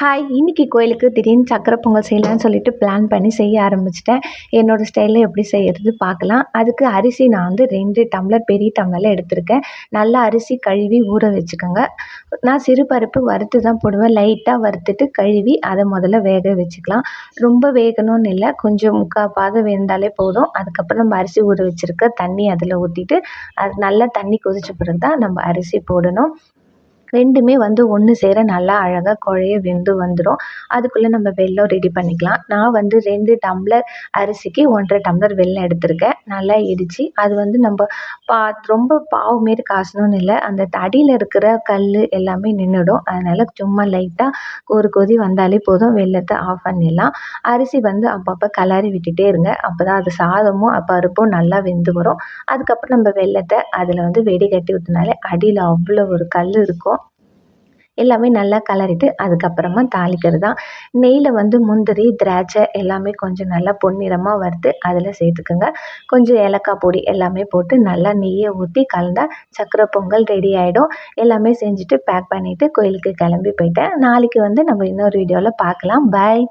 Hi இன்னைக்கு கோயிலுக்கு திடீர்னு சக்கரை பொங்கல் செய்யலான்னு சொல்லிட்டு பிளான் பண்ணி செய்ய ஆரம்பிச்சிட்டேன். என்னோடய ஸ்டைலில் எப்படி செய்கிறது பார்க்கலாம். அதுக்கு அரிசி நான் வந்து ரெண்டு டம்ளர் பெரிய டம்ளரில் எடுத்திருக்கேன். நல்லா அரிசி கழுவி ஊற வச்சுக்கோங்க. நான் சிறு பருப்பு வறுத்து தான் போடுவேன். லைட்டாக வறுத்துட்டு கழுவி அதை முதல்ல வேக வச்சுக்கலாம். ரொம்ப வேகணும்னு இல்லை. கொஞ்சம் முக்கால் பாதம் வெந்தாலே போதும். அதுக்கப்புறம் நம்ம அரிசி ஊற வச்சுருக்க தண்ணி அதில் ஊற்றிட்டு அது நல்லா தண்ணி கொதிச்ச பிறகு தான் நம்ம அரிசி போடணும். ரெண்டுமே வந்து ஒன்று சேர நல்லா அழகாக குழைய வெந்து வந்துடும் அதுக்குள்ளே நம்ம வெல்லம் ரெடி பண்ணிக்கலாம். நான் வந்து ரெண்டு டம்ளர் அரிசிக்கு ஒன்றரை டம்ளர் வெல்லம் எடுத்திருக்கேன். நல்லா இடித்து அது வந்து நம்ம பா ரொம்ப பாவு மாரி காசணும்னு இல்லை. அந்த அடியில் இருக்கிற கல் எல்லாமே நின்றுடும் அதனால் சும்மா லைட்டாக ஒரு கொதி வந்தாலே போதும். வெள்ளத்தை ஆஃப் பண்ணிடலாம். அரிசி வந்து அப்பப்போ கிளறி விட்டுட்டே இருங்க. அப்போ தான் அது சாதமும் பருப்பும் நல்லா வெந்து வரும். அதுக்கப்புறம் நம்ம வெள்ளத்தை அதில் வந்து வெடி கட்டி விட்டனாலே அடியில் அவ்வளோ ஒரு கல் இருக்கும். எல்லாமே நல்லா கலரிட்டு அதுக்கப்புறமா தாளிக்கிறது. தான் நெய்யில் வந்து முந்திரி திராட்சை எல்லாமே கொஞ்சம் நல்லா பொன்னிறமாக வறுத்து அதில் சேர்த்துக்குங்க. கொஞ்சம் ஏலக்காய் பொடி எல்லாமே போட்டு நல்லா நெய்யை ஊற்றி கலந்தால் சக்கரை பொங்கல் ரெடி ஆகிடும் எல்லாமே செஞ்சுட்டு பேக் பண்ணிவிட்டு கோயிலுக்கு கிளம்பி போயிட்டேன். நாளைக்கு வந்து நம்ம இன்னொரு வீடியோவில் பார்க்கலாம். பாய்